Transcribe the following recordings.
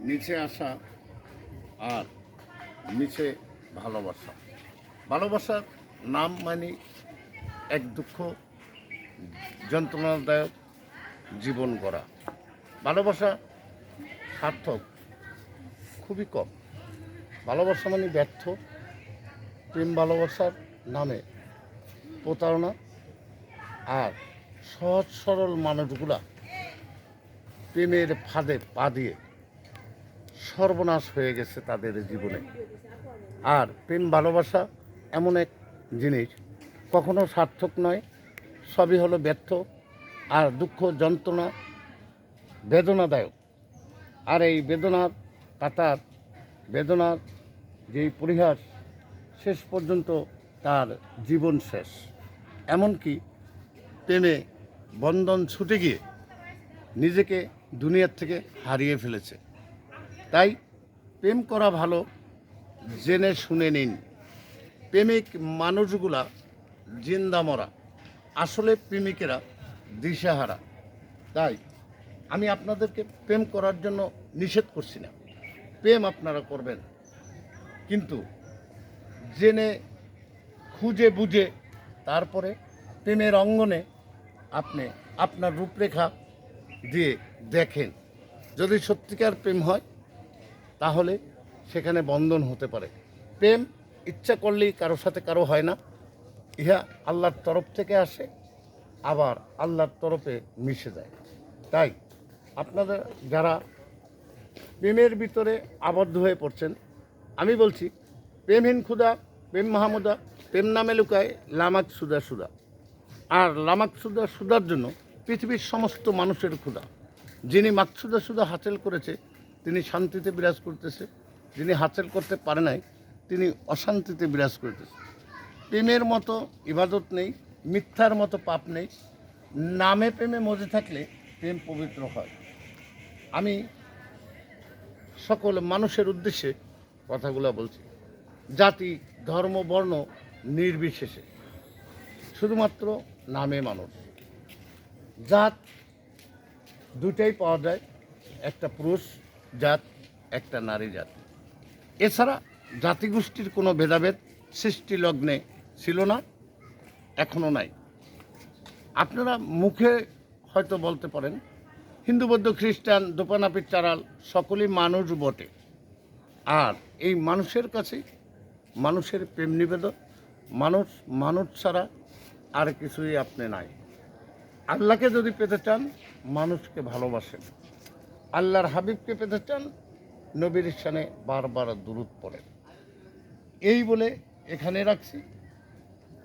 নিচে আসা আর নিচে ভালোবাসা। ভালোবাসার নাম মানে এক দুঃখ, যন্ত্রণাদায়ক জীবন গড়া। ভালোবাসা সার্থক, খুবই কম। ভালোবাসা মানে ব্যর্থ, প্রেম ভালোবাসার নামে প্রতারণা আর সহজ সরল মানুষগুলা প্রেমের ফাঁদে পা দিয়ে সর্বনাশ হয়ে গেছে তাদের জীবনে। আর প্রেম ভালোবাসা এমন এক জিনিস, কখনো সার্থক নয়, সবই হলো ব্যর্থ আর দুঃখ, যন্ত্রণা বেদনাদায়ক। আর এই বেদনার কাতার বেদনার যেই পরিহাস, শেষ পর্যন্ত তার জীবন শেষ। এমনকি প্রেমে বন্ধন ছুটে গিয়ে নিজেকে দুনিয়ার থেকে হারিয়ে ফেলেছে। তাই প্রেম করা ভালো, জেনে শুনে নিন। প্রেমিক মানুষগুলা জিন্দা মরা, আসলে প্রেমিকেরা দিশাহারা। তাই আমি আপনাদেরকে প্রেম করার জন্য নিষেধ করছি না। প্রেম আপনারা করবেন। কিন্তু জেনে, খুঁজে বুঝে, তারপরে প্রেমের অঙ্গনে আপনি আপনার রূপরেখা দিয়ে দেখেন। যদি সত্যিকার প্রেম হয় তাহলে সেখানে বন্ধন হতে পারে। প্রেম ইচ্ছা করলেই কারও সাথে কারও হয় না। ইহা আল্লাহর তরফ থেকে আসে, আবার আল্লাহর তরফে মিশে যায়। তাই আপনাদের যারা প্রেমের ভিতরে আবদ্ধ হয়ে পড়ছেন, আমি বলছি, প্রেমহীন ক্ষুদা প্রেম মাহমুদা, প্রেম নামে লুকায় লামাক সুদা সুদা। আর লামাক সুদা সুদার জন্য পৃথিবীর সমস্ত মানুষের ক্ষুদা যিনি মাকসুদা সুদা হাসিল করেছে তিনি শান্তিতে বিরাজ করতেছে, যিনি হাসিল করতে পারে নাই, তিনি অশান্তিতে বিরাজ করতেছে। প্রেমের মতো ইবাদত নেই, মিথ্যার মতো পাপ নেই, নামে প্রেমে মজে থাকলে প্রেম পবিত্র হয়। আমি সকল মানুষের উদ্দেশ্যে কথাগুলো বলছি। জাতি, ধর্ম, বর্ণ নির্বিশেষে, শুধুমাত্র নামে মানুষ। জাত দুটাই পাওয়া যায়, একটা পুরুষ জাত, একটা নারী জাত। এছাড়া জাতিগোষ্ঠীর কোনো ভেদাভেদ সৃষ্টি লগ্নে ছিল না, এখনও নাই। আপনারা মুখে হয়তো বলতে পারেন, হিন্দু, বৌদ্ধ, খ্রিস্টান, দোপানাপির চারাল, সকলেই মানুষ বটে। আর এই মানুষের কাছে মানুষের প্রেম নিবেদন, মানুষ মানুষ ছাড়া আর কিছুই আপনি নাই। আল্লাহকে যদি পেতে চান, মানুষকে ভালোবাসেন। আল্লাহর হাবিবকে পেতে চান নবীর সানে বারবার দূরত পড়েন এই বলে এখানে রাখছি।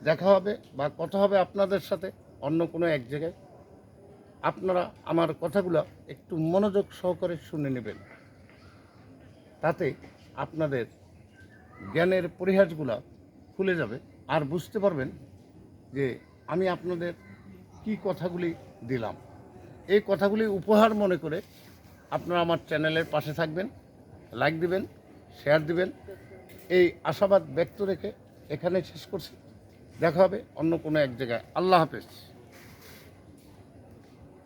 দেখা হবে বা কথা হবে আপনাদের সাথে অন্য কোনো এক জায়গায়। আপনারা আমার কথাগুলো একটু মনোযোগ সহকারে শুনে নেবেন। তাতে আপনাদের জ্ঞানের পরিহাসগুলা খুলে যাবে আর বুঝতে পারবেন যে আমি আপনাদের কি কথাগুলি দিলাম। এই কথাগুলি উপহার মনে করে আপনারা আমার চ্যানেলের পাশে থাকবেন লাইক দিবেন শেয়ার দিবেন। এই আশাবাদ ব্যক্ত রেখে এখানে শেষ করছি। দেখা হবে অন্য কোনো এক জায়গায়। আল্লাহ হাফেজ।